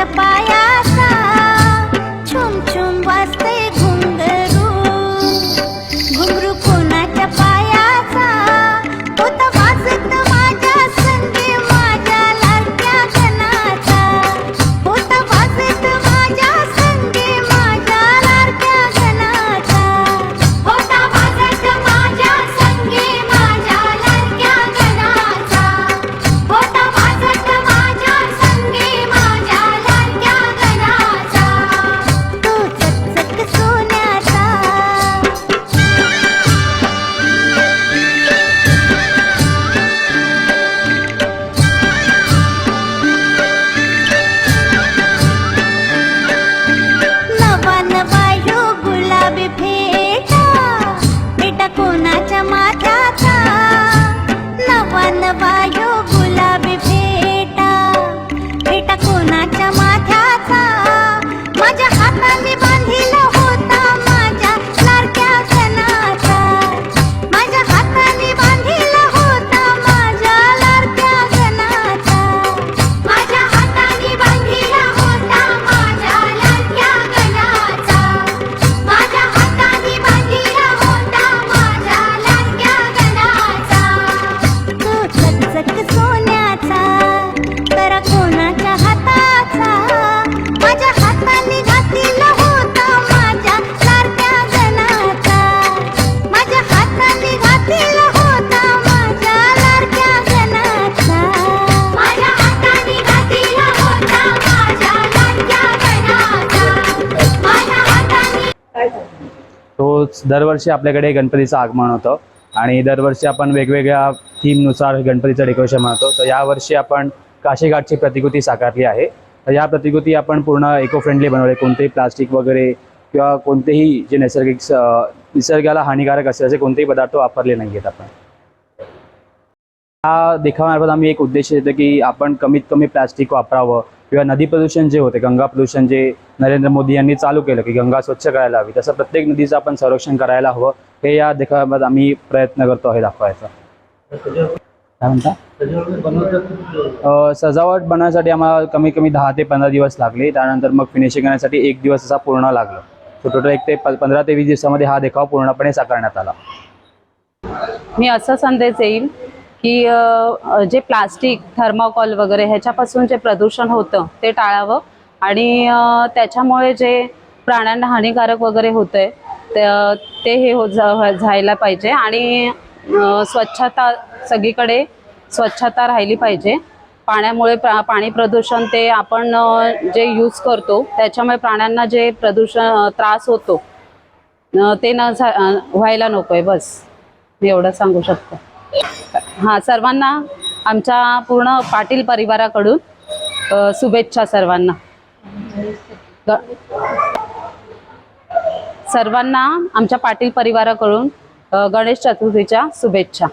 Siapa yang বাঁধিলা दरवर्षी आपल्याकडे गणपतीचं आगमन होतं आणि दरवर्षी आपण वेगवेगळ्या थीमनुसार गणपतीचं डेकोरेशन बनवतो तर यावर्षी आपण काशीघाटची प्रतिकृती साकारली आहे. तर या प्रतिकृती आपण पूर्ण इको फ्रेंडली बनवले. कोणतेही प्लास्टिक वगैरे किंवा कोणतेही जे नैसर्गिक निसर्गाला हानिकारक असेल असे कोणतेही पदार्थ वापरले नाही आहेत आपण. हा देखाव्यामार्फत आम्ही एक उद्देश येतो की आपण कमीत कमी प्लास्टिक वापरावं. किंवा नदी प्रदूषण जे होते गंगा प्रदूषण जे नरेंद्र मोदी यांनी चालू केलं की गंगा स्वच्छ करायला हवी तसं प्रत्येक नदीचं आपण संरक्षण करायला हवं हे या देखाव्यात आम्ही प्रयत्न करतो हे दाखवायचा. काय म्हणता? सजावट बनवण्यासाठी आम्हाला कमी कमी दहा ते पंधरा दिवस लागले त्यानंतर मग फिनिशिंग करण्यासाठी एक दिवस असा पूर्ण लागला. सो टोटल एक ते पंधरा ते वीस दिवसामध्ये हा देखाव पूर्णपणे साकारण्यात आला. मी असा संदेश येईल की जे प्लास्टिक थर्माकॉल वगैरे ह्याच्यापासून जे प्रदूषण होतं ते टाळावं आणि त्याच्यामुळे जे प्राण्यांना हानिकारक वगैरे होतंय ते- ते हे हो जा- जायला पाहिजे आणि स्वच्छता सगळीकडे स्वच्छता राहिली पाहिजे. पाण्यामुळे प्रा पाणी प्रदूषण ते आपण जे यूज करतो त्याच्यामुळे प्राण्यांना जे प्रदूषण त्रास होतो ते न झा- व्हायला नको आहे बस. मी एवढं सांगू शकतो. हां सर्वांना आमच्या पूर्ण पाटील परिवाराकडून शुभेच्छा सर्वांना. सर्वांना आमच्या पाटील परिवाराकडून गणेश चतुर्थीच्या शुभेच्छा.